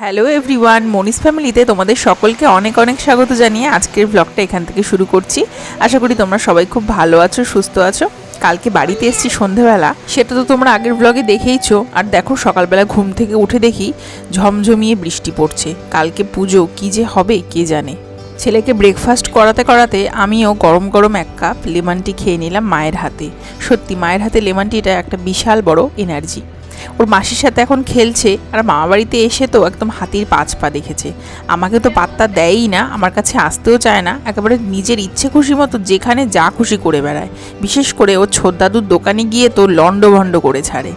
Hello everyone Moni's ফ্যামিলিতে তোমাদের সকলকে অনেক অনেক স্বাগত জানিয়ে আজকের ব্লগটা এখান থেকে শুরু করছি। আশা করি তোমরা সবাই খুব ভালো আছো, সুস্থ আছো। কালকে বাড়িতে এসেছি সন্ধেবেলা, সেটা তো তোমরা আগের ব্লগে দেখেইছো। আর দেখো, সকালবেলা ঘুম থেকে উঠে দেখি ঝমঝমিয়ে বৃষ্টি পড়ছে। কালকে পুজো, কি যে হবে, কে জানে? ছেলেকে ব্রেকফাস্ট করাতে করাতে আমিও গরম গরম এক কাপ লেমন টি খেয়ে নিলাম মায়ের হাতে। সত্যি, মায়ের হাতে লেমন এটা একটা বিশাল বড় এনার্জি ওর মাসির সাথে এখন খেলছে আর মামা বাড়িতে এসে তো একদম হাতির পাঁচ পা দেখেছে। আমাকে তো পাত্তা দেয়ই না, আমার কাছে আসতেও চায় না, একেবারে নিজের ইচ্ছে খুশি মতো যেখানে যা খুশি করে বেড়ায়। বিশেষ করে ও ছোদ্দাদুর দোকানে গিয়ে তো লন্ডভন্ড করে ছাড়ে।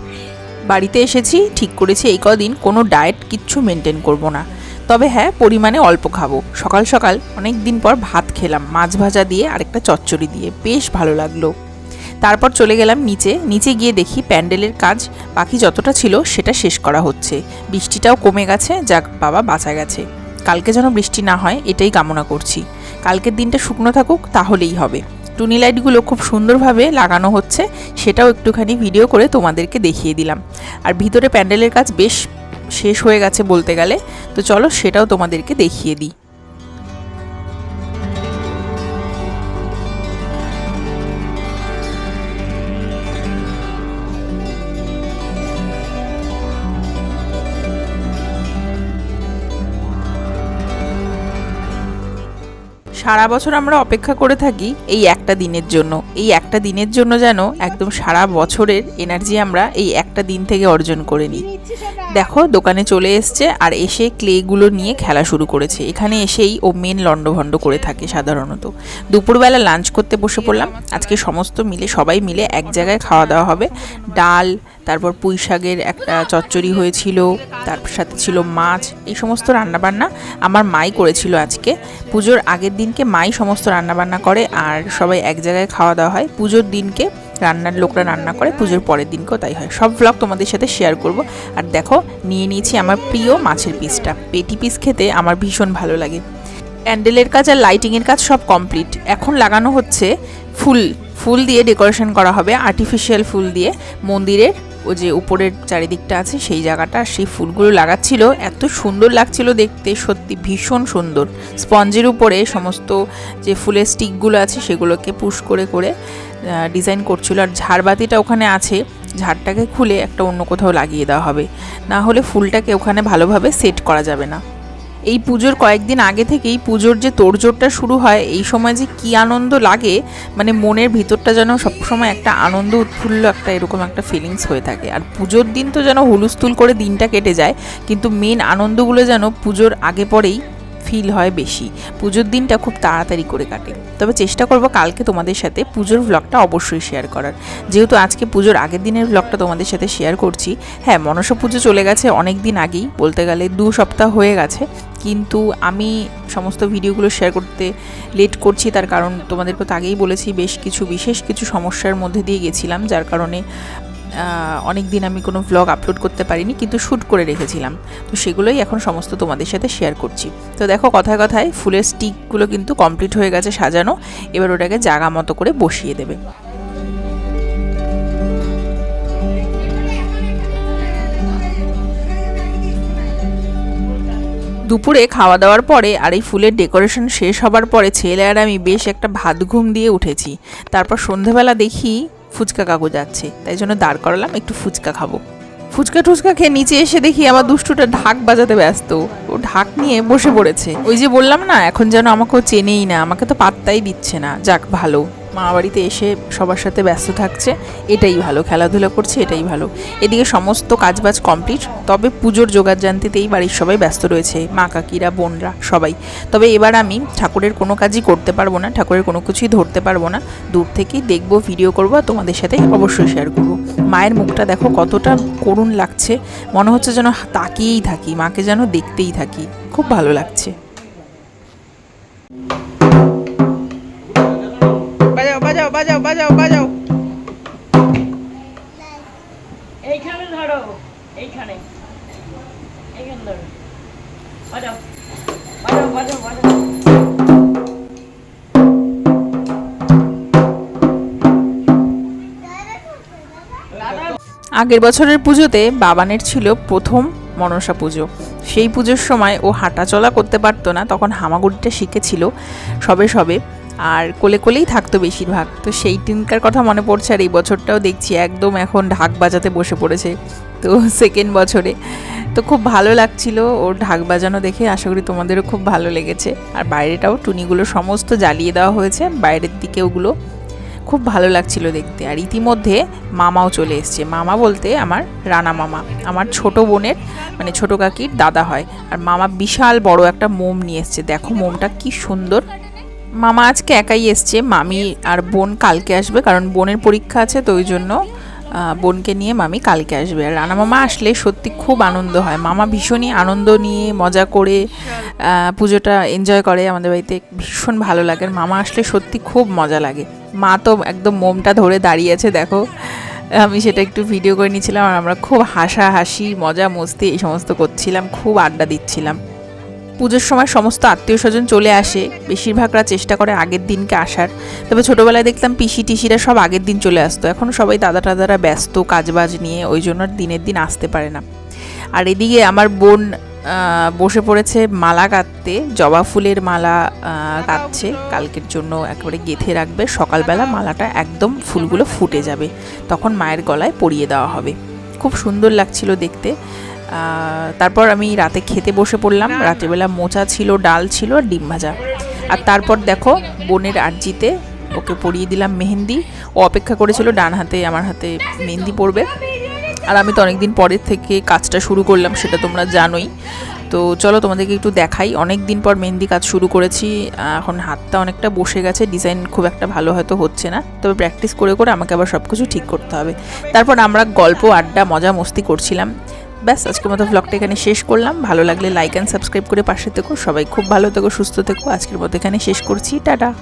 বাড়িতে এসেছি, ঠিক করেছি এই কদিন, কোনো ডায়েট কিচ্ছু মেনটেন করব না। তবে হ্যাঁ পরিমাণে অল্প খাব। সকাল সকাল অনেক দিন পর ভাত খেলাম, মাছ ভাজা দিয়ে আরেকটা চচ্চড়ি দিয়ে। বেশ ভালো লাগল। তারপর চলে গেলাম নিচে। নিচে গিয়ে দেখি প্যান্ডেলের কাজ বাকি যতটা ছিল সেটা শেষ করা হচ্ছে। বৃষ্টিটাও কমে গেছে, যাক বাবা বাঁচা গেছে। কালকে যেন বৃষ্টি না হয়, এটাই কামনা করছি। কালকের দিনটা শুকনো থাকুক, তাহলেই হবে। টুনি লাইটগুলো খুব সুন্দরভাবে লাগানো হচ্ছে, সেটাও একটুখানি ভিডিও করে তোমাদেরকে দেখিয়ে দিলাম। আর ভিতরে প্যান্ডেলের কাজ বেশ শেষ হয়ে গেছে বলতে গেলে, তো চলো সেটাও তোমাদেরকে দেখিয়ে দিই। সারা বছর আমরা অপেক্ষা করে থাকি এই একটা দিনের জন্য। এই একটা দিনের জন্য যেন একদম সারা বছরের এনার্জি আমরা এই একটা দিন থেকে অর্জন করে নিই। দেখো, দোকানে চলে এসছে আর এসে ক্লেগুলো নিয়ে খেলা শুরু করেছে। এখানে এসেই ও মেন লণ্ডভণ্ড করে থাকে সাধারণত। দুপুরবেলা লাঞ্চ করতে বসে পড়লাম। আজকে সমস্ত মিলে, সবাই মিলে এক জায়গায় খাওয়া দাওয়া হবে। ডাল, তারপর পুঁই শাকের একটা চচ্চড়ি হয়েছিল, তার সাথে ছিল মাছ, এই সমস্ত রান্নাবান্না আমার মাই করেছিল আজকে। পুজোর আগের দিনকে মাই সমস্ত রান্নাবান্না করে আর সবাই এক জায়গায় খাওয়া দাওয়া হয়। পুজোর দিনকে রান্নার লোকরা রান্না করে, পুজোর পরের দিনকেও তাই হয়। সব ব্লগ তোমাদের সাথে শেয়ার করব। আর দেখো, নিয়ে নিয়েছি আমার প্রিয় মাছের পিসটা। পেটি পিস খেতে আমার ভীষণ ভালো লাগে। প্যান্ডেলের কাজ আর লাইটিংয়ের কাজ সব কমপ্লিট এখন লাগানো হচ্ছে ফুল। ফুল দিয়ে ডেকোরেশন করা হবে আর্টিফিশিয়াল ফুল দিয়ে। মন্দিরের ও যে উপরের চারিদিকটা আছে, সেই জায়গাটা, সেই ফুলগুলো লাগাচ্ছিল। এত সুন্দর লাগছিল দেখতে, সত্যি ভীষণ সুন্দর। স্পঞ্জের উপরে সমস্ত যে ফুলের স্টিকগুলো আছে, সেগুলোকে পুশ করে করে ডিজাইন করছিল। আর ঝাড়বাতিটা ওখানে আছে, ঝাড়টাকে খুলে একটা অন্য কোথাও লাগিয়ে দেওয়া হবে। না হলে ফুলটাকে ওখানে ভালোভাবে সেট করা যাবে না। এই পুজোর কয়েকদিন আগে থেকেই পুজোর যে তোড়জোড়টা শুরু হয়, এই সময় যে কী আনন্দ লাগে মানে মনের ভিতরটা যেন সবসময় একটা আনন্দ উৎফুল্ল একটা এরকম একটা ফিলিংস হয়ে থাকে। আর পুজোর দিন তো যেন হুলুস্থুল করে দিনটা কেটে যায়, কিন্তু মেন আনন্দগুলো যেন পুজোর আগে পরেই ফিল হয় বেশি। পুজোর দিনটা খুব তাড়াতাড়ি করে কাটে। তবে চেষ্টা করব কালকে তোমাদের সাথে পুজোর ব্লগটা অবশ্যই শেয়ার করার। যেহেতু আজকে পুজোর আগের দিনের ব্লগটা তোমাদের সাথে শেয়ার করছি হ্যাঁ মনসা পুজো চলে গেছে অনেক দিন আগেই, বলতে গেলে দু সপ্তাহ হয়ে গেছে। কিন্তু আমি সমস্ত ভিডিওগুলো শেয়ার করতে লেট করছি, তার কারণ তোমাদেরকে তো আগেই বলেছি, বেশ কিছু, বিশেষ কিছু সমস্যার মধ্যে দিয়ে গেছিলাম, যার কারণে অনেক দিন আমি কোনো ভ্লগ আপলোড করতে পারিনি, কিন্তু শ্যুট করে রেখেছিলাম। তো সেগুলোই এখন সমস্ত তোমাদের সাথে শেয়ার করছি। তো দেখো কথায় কথায় ফুলের স্টিকগুলো কিন্তু কমপ্লিট হয়ে গেছে সাজানো, এবার ওটাকে জাগা মতো করে বসিয়ে দেবে। দুপুরে খাওয়া দাওয়ার পরে আর এই ফুলের ডেকোরেশন শেষ হবার পরে ছেলে আর আমি বেশ একটা ভাত ঘুম দিয়ে উঠেছি। তারপর সন্ধেবেলা দেখি ফুচকা কাকু যাচ্ছে। তাই জন্য দাঁড় করালাম, একটু ফুচকা খাব। ফুচকা টুচকা খেয়ে নিচে এসে দেখি আমার দুষ্টুটা ঢাক বাজাতে ব্যস্ত। ও ঢাক নিয়ে বসে পড়েছে। ওই যে বললাম না, এখন যেন আমাকেও চেনেই না, আমাকে তো পাত্তাই দিচ্ছে না। যাক, ভালো। মা বাড়িতে এসে সবার সাথে ব্যস্ত থাকছে, এটাই ভালো, খেলাধুলা করছে, এটাই ভালো। এদিকে সমস্ত কাজবাজ কমপ্লিট তবে পুজোর জোগাড় জানতেতেই বাড়ির সবাই ব্যস্ত রয়েছে, মা কাকিরা, বোনরা, সবাই। তবে এবার আমি ঠাকুরের কোনো কাজই করতে পারব না, ঠাকুরের কোনো কিছুই ধরতে পারব না। দূর থেকেই দেখব, ভিডিও করব তোমাদের সাথে অবশ্যই শেয়ার করব। মায়ের মুখটা দেখো কতটা করুণ লাগছে, মনে হচ্ছে যেন তাকিয়েই থাকি, মাকে যেন দেখতেই থাকি। খুব ভালো লাগছে। বাজাও বাজাও বাজাও বাজাও। এইখানে ধরো এইখানে। এইখানে ধরো। বাজাও বাজাও বাজাও বাজাও। আগের বছরের পুজোতে বাবানের ছিল প্রথম মনসা পুজো। সেই পুজোর সময় ও হাঁটা চলা করতে পারতো না তখন হামাগুড়িটা শিখেছিল সবে সবে। আর কোলে কোলেই থাকতো বেশিরভাগ। তো সেই দিনকার কথা মনে পড়ছে আর এই বছরটাও দেখছি একদম এখন ঢাক বাজাতে বসে পড়েছে, তো সেকেন্ড বছরে। তো খুব ভালো লাগছিল ওর ঢাক বাজানো দেখে, আশা করি তোমাদেরও খুব ভালো লেগেছে। আর বাইরেটাও টুনিগুলো সমস্ত জ্বালিয়ে দেওয়া হয়েছে, বাইরের দিকে ওগুলো খুব ভালো লাগছিল দেখতে। আর ইতিমধ্যে মামাও চলে এসছে। মামা বলতে আমার রানা মামা, আমার ছোট বোনের মানে ছোট কাকির দাদা হয়। আর মামা বিশাল বড় একটা মোম নিয়ে এসছে। দেখো মোমটা কি সুন্দর। মামা আজকে একাই এসছে, মামি আর বোন কালকে আসবে, কারণ বোনের পরীক্ষা আছে তো ওই জন্য বোনকে নিয়ে মামি কালকে আসবে। আর রানা মামা আসলে সত্যি খুব আনন্দ হয়। মামা ভীষণই আনন্দ নিয়ে, মজা করে পুজোটা এনজয় করে আমাদের বাড়িতে, ভীষণ ভালো লাগে। আর মামা আসলে সত্যি খুব মজা লাগে। মা তো একদম মোমটা ধরে দাঁড়িয়ে আছে, দেখো। আমি সেটা একটু ভিডিও করে নিয়েছিলাম আর আমরা খুব হাসা হাসি মজা মস্তি এই সমস্ত করছিলাম, খুব আড্ডা দিচ্ছিলাম। পুজোর সময় সমস্ত আত্মীয় স্বজন চলে আসে। বেশিরভাগরা চেষ্টা করে আগের দিনকে আসার। তবে ছোটোবেলায় দেখতাম পিসি, টিসিরা সব আগের দিন চলে আসতো। এখন সবাই দাদা টাদারা ব্যস্ত, কাজবাজ নিয়ে ওই জন্য দিনের দিন আসতে পারে না। আর এদিকে আমার বোন বসে পড়েছে মালা কাটতে জবা ফুলের মালা কাটছে কালকের জন্য একেবারে গেঁথে রাখবে। সকালবেলা মালাটা একদম ফুলগুলো ফুটে যাবে। তখন মায়ের গলায় পরিয়ে দেওয়া হবে। খুব সুন্দর লাগছিল দেখতে। তারপর আমি রাতে খেতে বসে পড়লাম। রাতেরবেলা মোচা ছিল, ডাল ছিল আর ডিম ভাজা। আর তারপর দেখো, বোনের আর্জিতে ওকে পরিয়ে দিলাম মেহেন্দি। ও অপেক্ষা করেছিল ডান হাতে, আমার হাতে মেহেন্দি পড়বে আর আমি তো অনেকদিন পরের থেকে কাজটা শুরু করলাম, সেটা তোমরা জানোই। তো চলো তোমাদেরকে একটু দেখাই। অনেক দিন পর মেহেন্দি কাজ শুরু করেছি। এখন হাতটা অনেকটা বসে গেছে। ডিজাইন খুব একটা ভালো হয়তো হচ্ছে না। তবে প্র্যাকটিস করে করে আমাকে আবার সব কিছু ঠিক করতে হবে। তারপর আমরা গল্প, আড্ডা, মজা মস্তি করছিলাম। ব্যাস, আজকের মতো ভ্লগটা এখানে শেষ করলাম। ভালো লাগলে লাইক অ্যান্ড সাবস্ক্রাইব করে পাশে থেকো। সবাই খুব ভালো থেকো, সুস্থ থেকো। আজকের মতো এখানে শেষ করছি। টাটা!